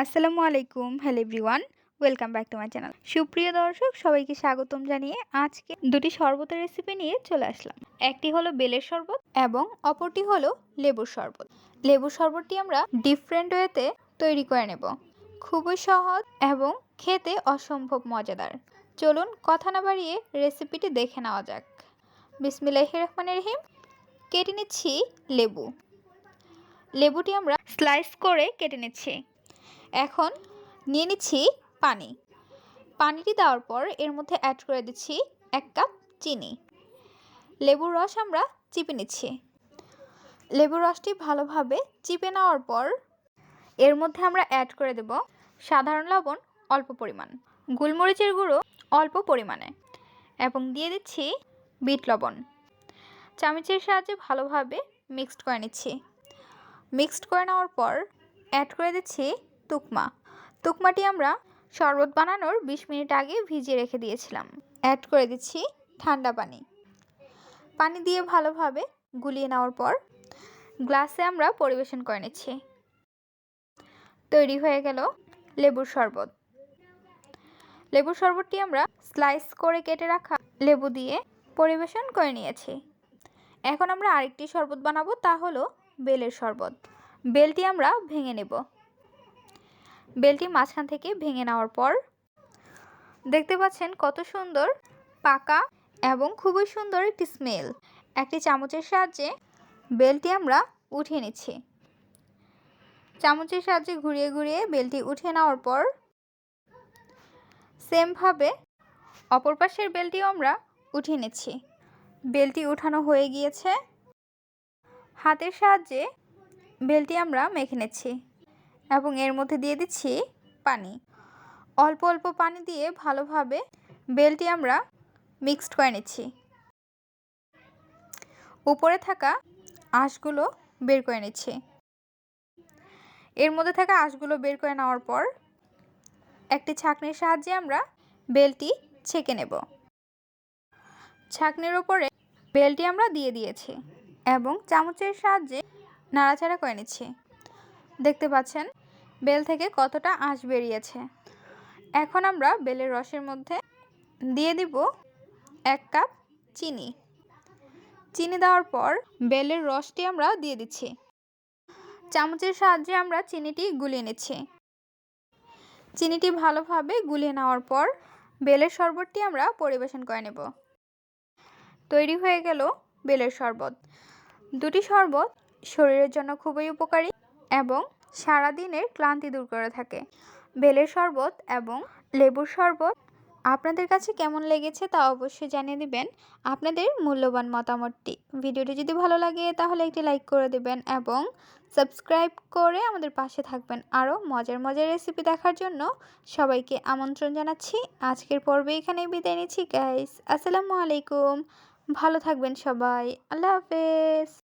আসসালামু আলাইকুম, hello everyone, welcome back to my channel. সুপ্রিয় দর্শক, সবাইকে স্বাগতম জানিয়ে আজকে দুটি শরবতের রেসিপি নিয়ে চলে আসলাম। একটি হলো বেলের শরবত এবং অপরটি হলো লেবুর শরবত। লেবুর শরবতটি আমরা ডিফারেন্ট ওয়েতে তৈরি করে নেব। খুবই সহজ এবং খেতে অসম্ভব মজাদার। চলুন কথা না বাড়িয়ে রেসিপিটি দেখে নেওয়া যাক। বিসমিল্লাহ রহমান রহিম, কেটে নিচ্ছি লেবু। লেবুটি আমরা স্লাইস করে কেটে নিচ্ছি। এখন নিয়ে নিচ্ছি পানি। পানিটি দেওয়ার পর এর মধ্যে অ্যাড করে দিচ্ছি এক কাপ চিনি। লেবুর রস আমরা চিপে নিচ্ছি। লেবুর রসটি ভালোভাবে চিপে নেওয়ার পর এর মধ্যে আমরা অ্যাড করে দেব সাধারণ লবণ অল্প পরিমাণ, গোলমরিচের গুঁড়ো অল্প পরিমাণে এবং দিয়ে দিচ্ছি বিট লবণ। চামচের সাহায্যে ভালোভাবে মিক্সড করে নিচ্ছি। মিক্সড করে নেওয়ার পর অ্যাড করে দিচ্ছি তুকমা। তুকমাটি আমরা শরবত বানানোর বিশ মিনিট আগে ভিজিয়ে রেখে দিয়েছিলাম। অ্যাড করে দিচ্ছি ঠান্ডা পানি। পানি দিয়ে ভালোভাবে গুলিয়ে নেওয়ার পর গ্লাসে আমরা পরিবেশন করে নিচ্ছি। তৈরি হয়ে গেল লেবুর শরবত। লেবুর শরবতটি আমরা স্লাইস করে কেটে রাখা লেবু দিয়ে পরিবেশন করে নিয়েছি। এখন আমরা আরেকটি শরবত বানাবো, তা হলো বেলের শরবত। বেলটি আমরা ভেঙে নেব। বেলটি মাঝখান থেকে ভেঙে নেওয়ার পর দেখতে পাচ্ছেন কত সুন্দর, পাকা এবং খুবই সুন্দর একটি স্মেল একটি চামচের সাহায্যে বেলটি আমরা উঠিয়ে নিচ্ছি। চামচের সাহায্যে ঘুরিয়ে ঘুরিয়ে বেলটি উঠিয়ে নেওয়ার পর সেমভাবে অপর পাশের বেলটিও আমরা উঠিয়ে নিচ্ছি। বেলটি উঠানো হয়ে গিয়েছে। হাতের সাহায্যে বেলটি আমরা মেখে নিচ্ছি। এবং এর মধ্যে দিয়ে দিচ্ছি পানি। অল্প অল্প পানি দিয়ে ভালোভাবে বেলটি আমরা মিক্সড করে নিচ্ছি। উপরে থাকা আঁশগুলো বের করে নিচ্ছি। এর মধ্যে থাকা আঁশগুলো বের করে নেওয়ার পর একটি ছাঁকনির সাহায্যে আমরা বেলটি ছেঁকে নেব। ছাঁকনির ওপরে বেলটি আমরা দিয়ে দিয়েছি এবং চামচের সাহায্যে নাড়াচাড়া করে নিচ্ছি। দেখতে পাচ্ছেন, বেল থেকে কতটা আঁশ বেরিয়েছে। এখন আমরা বেলের রসের মধ্যে দিয়ে দিব এক কাপ চিনি। চিনি দেওয়ার পর বেলের রসটি আমরা দিয়ে দিচ্ছি। চামচের সাহায্যে আমরা চিনিটি গুলিয়ে নিচ্ছি। চিনিটি ভালোভাবে গুলিয়ে নেওয়ার পর বেলের শরবতটি আমরা পরিবেশন করে নেব। তৈরি হয়ে গেল বেলের শরবত। দুটি শরবত শরীরের জন্য খুবই উপকারী। এবং সারাদিনের ক্লান্তি দূর করে থাকে। বেলের শরবত এবং লেবুর শরবত আপনাদের কাছে কেমন লেগেছে তা অবশ্যই জানিয়ে দিবেন। আপনাদের মূল্যবান মতামতটি। ভিডিওটি যদি ভালো লাগে তাহলে একটি লাইক করে দেবেন এবং সাবস্ক্রাইব করে আমাদের পাশে থাকবেন। আরও মজার মজার রেসিপি দেখার জন্য সবাইকে আমন্ত্রণ জানাচ্ছি। আজকের পর্বে এখানে বিদায় নিচ্ছি গাইস আসসালামু আলাইকুম। ভালো থাকবেন সবাই। আল্লাহ হাফেজ।